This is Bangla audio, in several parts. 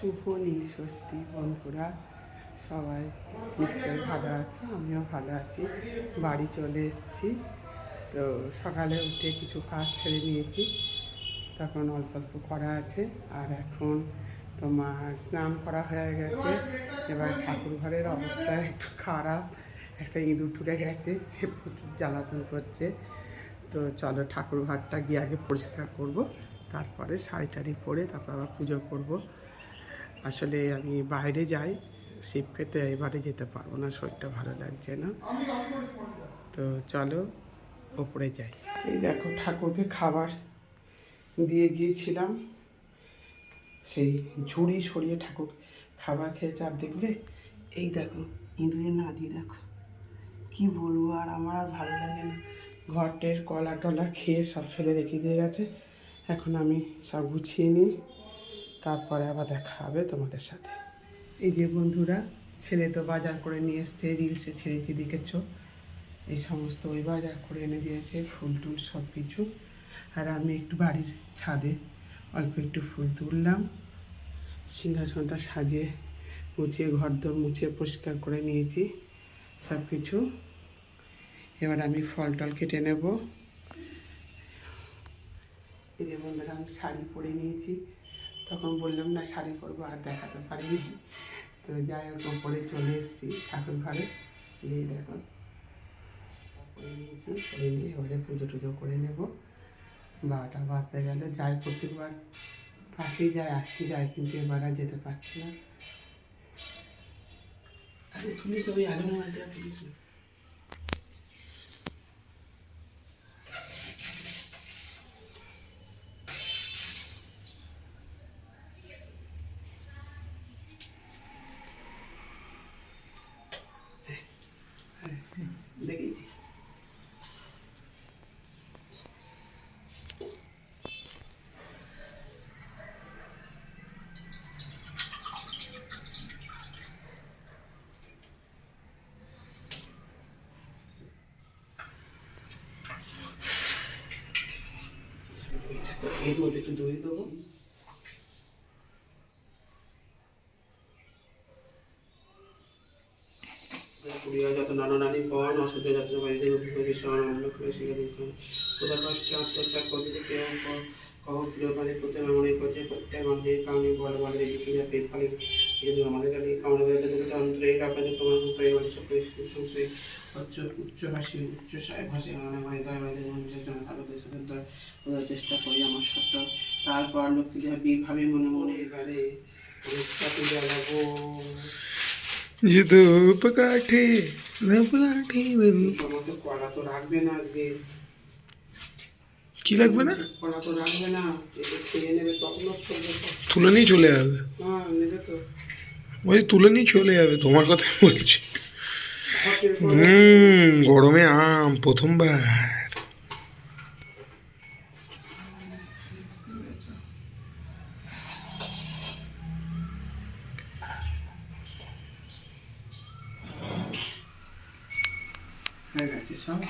শুভ নীল ষষ্ঠী বন্ধুরা, সবাই নিশ্চয়ই ভালো আছো, আমিও ভালো আছি, বাড়ি চলে এসেছি। তো সকালে উঠে কিছু কাজ সেরে নিয়েছি, তখন অল্প অল্প করা আছে, আর এখন তোমার স্নান করা হয়ে গেছে, এবার ঠাকুর ঘরের অবস্থা একটু খারাপ, একটা ইঁদুর টুটে গেছে, সে প্রচুর জ্বালাতন করছে। তো চলো ঠাকুর ঘরটা গিয়ে আগে পরিষ্কার করব, তারপরে শাড়ি টাড়ি পরে তারপর আবার পুজো করব। আসলে আমি বাইরে যাই শিব খেতে এবারে যেতে পারব না শরীরটা ভালো লাগছে না। তো চলো ওপরে যাই। এই দেখো ঠাকুরকে খাবার দিয়ে গিয়েছিলাম। সেই ঝুড়ি সরিয়ে ঠাকুর খাবার খেয়েছে। আর দেখবে এই দেখো ইঁদুরের নাদি দেখো। কি বলব আর আমার আর ভালো লাগে না। ঘরটের কলা টলা খেয়ে সব ফেলে রেখে দিয়ে গেছে। এখন আমি সব গুছিয়ে নিই। তারপরে আবার দেখা হবে তোমাদের সাথে। এই যে বন্ধুরা, ছেলে তো বাজার করে নিয়ে এসছে রিলসে ছেড়েছি, দেখেছ? এই সমস্ত ওই বাজার করে এনে দিয়েছে, ফুল টুল সব কিছু। আর আমি একটু বাড়ির ছাদে অল্প একটু ফুল তুললাম। সিংহাসনটা সাজিয়ে মুছিয়ে ঘর দর মুছিয়ে পরিষ্কার করে নিয়েছি সব কিছু। এবার আমি ফল টল কেটে নেব। এই যে বন্ধুরা, আমি শাড়ি পরে নিয়েছি। তখন বললাম, না, শাড়ি পরবো আর দেখাতে পারিনি। তো যাই হোক পরে চলে এসেছি ঠাকুর ঘরে। দিয়ে দেখো, পরে নিয়েছি নিয়ে এবারে পুজো টুজো করে নেব। বারোটা বাজতে গেলে, যাই প্রত্যেকবার পাশেই যায় আসতে যায় কিন্তু এবার আর যেতে পারছি না। আরে তুলিস ওই মাঝে তুলিস না দেখেছি এর মধ্যে একটু দই দেবো। কুড়িয়া যত নানানানি পণ অসহ্য যত্ন বাড়িতে ভীষণ অন্য করে শিখে দিচ্ছেন কষ্টে আত্মত্যাগ করতে কেউ কখন প্রিয় পালে প্রত্যেক মনে করছে, প্রত্যেক অন্যের কারণে বলে বলে দেখি পেট পালে কিন্তু আমাদের কাছে কামড়ে বেড়াতে অন্তরে আপনাদের তোমার করে বলে সংশয় উচ্চ উচ্চ হাসি উচ্চ মানে মানে তাই আমাদের মানুষের জন্য ভালো দেশে বোঝার চেষ্টা করি আমার সত্য তারপর লক্ষ্মী ভাবে মনে মনে এবারে ধূপ কাঠে ধূপ কাঠে আমাদের কলা তো রাখবে না আজকে। কি লাগবে না? কলা তো রাখবে না। খেয়ে নেবে তখন তো। তুলে নিয়ে চলে যাবে। হ্যাঁ নেবে তো। ওই তুলে নিয়ে চলে যাবে তোমার কথা বলছি। হুম গরমে আম প্রথমবার। হয়ে গেছে সব?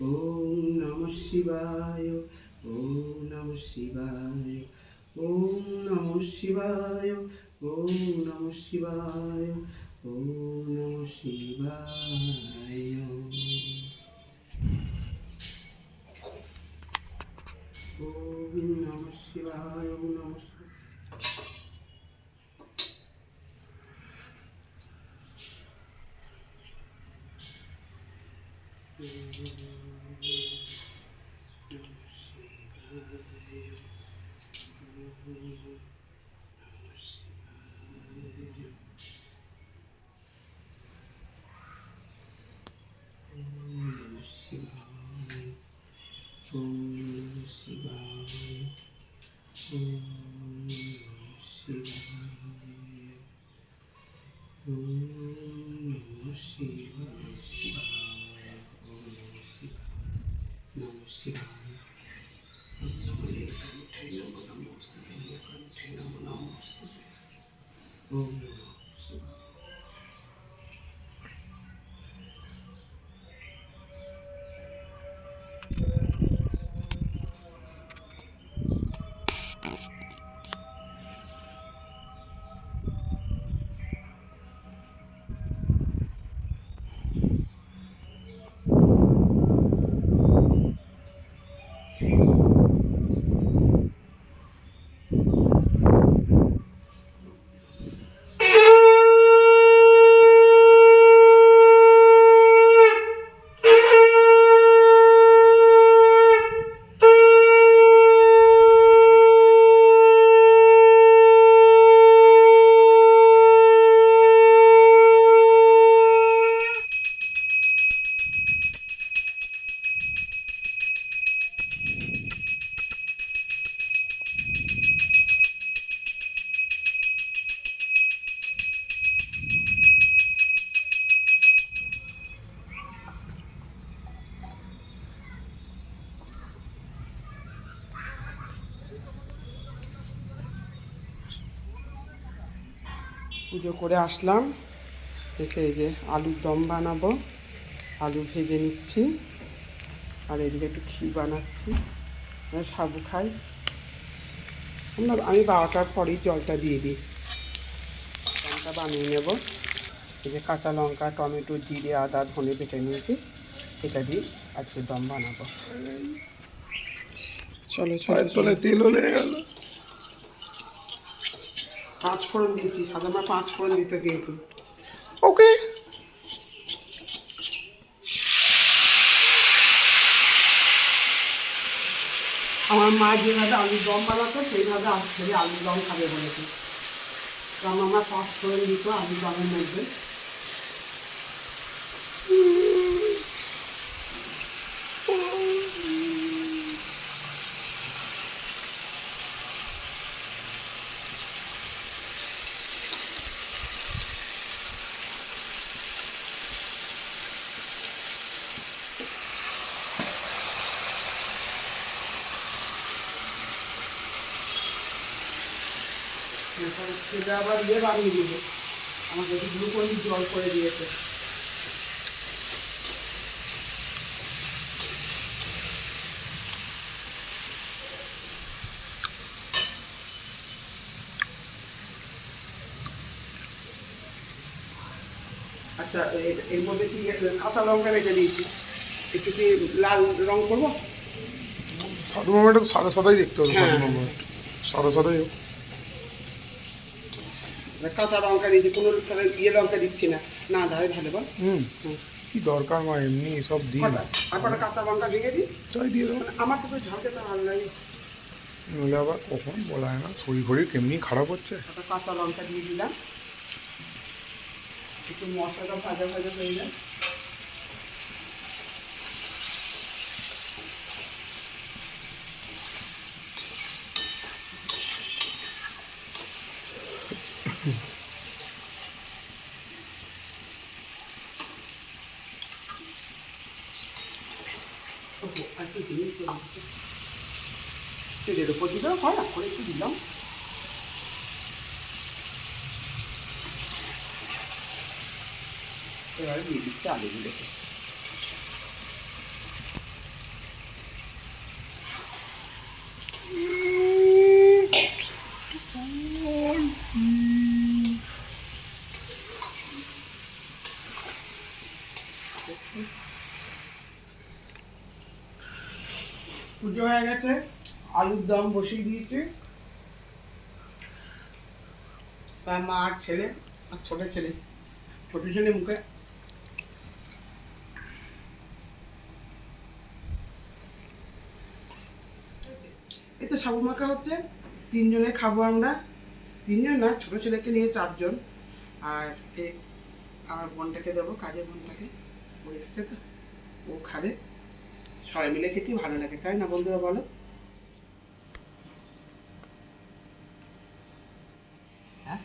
ওম নমঃ শিবায়, ওম নমঃ শিবায়, ওম নমঃ শিবায়, ওম নমঃ শিবায়, ওম নমঃ শিবায়। ওম নমঃ শিবায়, ওম নমঃ Shivaya, Om Shivaya, Namo Shivaya. ठेनाम नमोस्तुते एकं ठेनाम नमोस्तुते ॐ नमः পুজো করে আসলাম। এসে এই যে আলুর দম বানাবো। আলু ভেজে নিচ্ছি। আর এদিকে একটু ক্ষীর বানাচ্ছি। সাবু খাই। আমরা, আমি বারোটার পরেই জলটা দিয়ে দিই। দমটা বানিয়ে নেব। এই যে কাঁচা লঙ্কা, টমেটো, জিরে, আদা, ধনে বেটে নিয়েছি। এটা দিয়ে আজকে দম বানাবো। চলো চলো তলায় তেলও গেল। পাঁচ ফোড়ন দিয়েছি সাধারণত পাঁচ ফোড়ন দিতে কিন্তু ওকে। আমার মা যেভাবে আলুর দম বানাতো সেইভাবে আজ থেকে আলুর দম খাবে বলেছে। কারণ আমার পাঁচ ফোড়ন দিত আলুর দমের মধ্যে। এরপরে সেটা আবার ইয়ে বানিয়ে দিবে আমাকে একটু গ্লুকন জল করে দিয়েছে। আচ্ছা এর- মধ্যে কি কাঁচা লঙ্কা রেখে দিয়েছি? একটু কি লাল রং করব? সাদা সাদাই দেখতে হবে হ্যাঁ। সাদা সাদাই হোক। কাঁচা লঙ্কা দিয়েছি কোনো ইয়ে লঙ্কা দিচ্ছি না। না দাঁড়ায় ভালো বল। হুম। কি দরকার মা এমনি সব কটা আর কটা কাঁচা লঙ্কা ভেঙে দিই। তাই দিয়ে দেবো মানে আমার তো ঝাল খেতে ভালো লাগে। নইলে আবার কখন বলা হয় না শরীর ফরীর কেমনি খারাপ হচ্ছে? কাঁচা লঙ্কা দিয়ে দিলাম। একটু মশলাটা ভাজা ভাজা হয়ে যায় ওহো, আর একটু জিনিস। তেলের উপর দিলেও হয় না করে একটু দিলাম এবারে দিয়ে দিচ্ছি আলুগুলোকে পুজো হয়ে গেছে আলুর দম বসিয়ে দিয়েছি। তার মা আর ছেলে, আর ছোট ছেলে। ছোট ছেলে মুখে। এই তো সাবু মাখা হচ্ছে। তিনজনে খাব আমরা। তিনজন না, ছোট ছেলেকে নিয়ে চারজন। আর আমার বোনটাকে দেবো, কাজের বোনটাকে। ও এসছে তো। ও খাবে। সবাই মিলে খেতে ভালো লাগে, তাই না বন্ধুরা বলো হ্যাঁ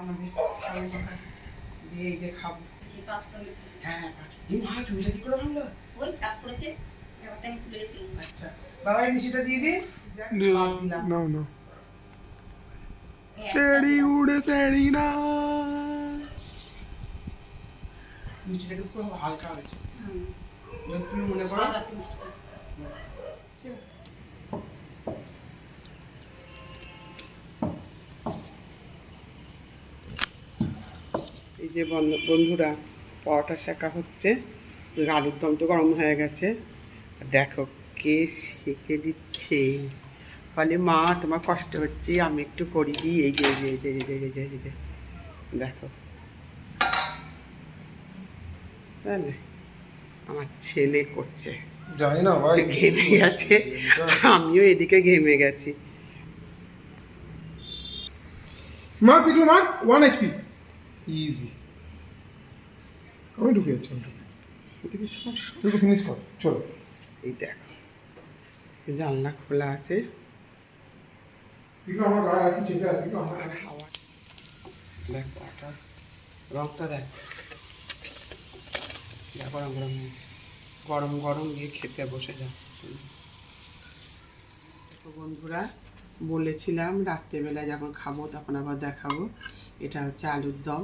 আমাদের সাবু মাখা দিয়ে এই যে খাব। হ্যাঁ এই মা কি করে ভাঙলো? ওই চাপ আমি তুলে গেছিলাম আচ্ছা বাবা এই মিষ্টিটা দিয়ে উড়ে না। মিষ্টিটা হালকা হয়েছে। হুম, তুমি মনে করো আছে। এই যে বন্ধুরা পরোটা শেখা হচ্ছে আলুর দম তো গরম হয়ে গেছে। দেখো কে সেঁকে দিচ্ছে। বলে মা তোমার কষ্ট হচ্ছে আমি একটু করি দিই এই যে এই যে এই যে এই যে এই যে দেখো। আমার ছেলে করছে। জানি না ভাই। ঘেমে গেছে। আমিও এদিকে ঘেমে গেছি। মার পিকলো মার ওয়ান এইচপি ইজি আমি ঢুকে যাচ্ছি তুই তো ফিনিশ কর চলো। এই দেখো জানলা খোলা আছে। আমার গায়ে দেখ পাটা রংটা দেখ। গরম গরম গরম গরম দিয়ে খেতে বসে যা। তো বন্ধুরা বলেছিলাম রাত্রেবেলা যখন খাব তখন আবার দেখাবো। এটা হচ্ছে আলুর দম।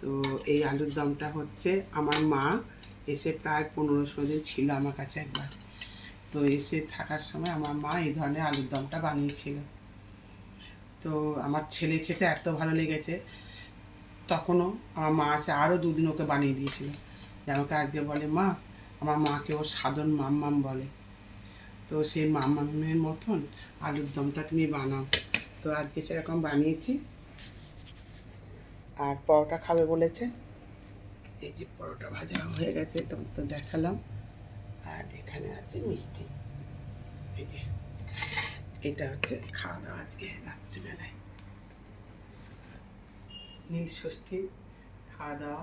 তো এই আলুর দমটা হচ্ছে আমার মা এসে প্রায় পনেরো ষোলো দিন ছিল আমার কাছে একবার। তো এসে থাকার সময় আমার মা এই ধরনের আলুর দমটা বানিয়েছিল। তো আমার ছেলে খেতে এত ভালো লেগেছে, তখনও আমার মা আছে আরও দুদিন ওকে বানিয়ে দিয়েছিল। আমাকে আজকে বলে, মা, আমার মাকে ও সাধন মাম্মাম বলে। তো সেই মাম্মামের মতন আলুর দমটা তুমি বানাও। তো আজকে সেরকম বানিয়েছি। আর পরোটা খাবে বলেছে। এই যে পরোটা ভাজা হয়ে গেছে তো তো দেখালাম। আর এখানে আছে মিষ্টি। এই যে, এটা হচ্ছে খাওয়া দাওয়া আজকে রাত্রিবেলায়। ষষ্ঠী, খাওয়া দাওয়া।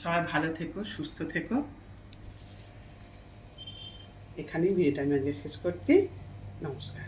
সবাই ভালো থেকো, সুস্থ থেকো। এখানেই ভিডিওটা আমি আজকে শেষ করছি। নমস্কার।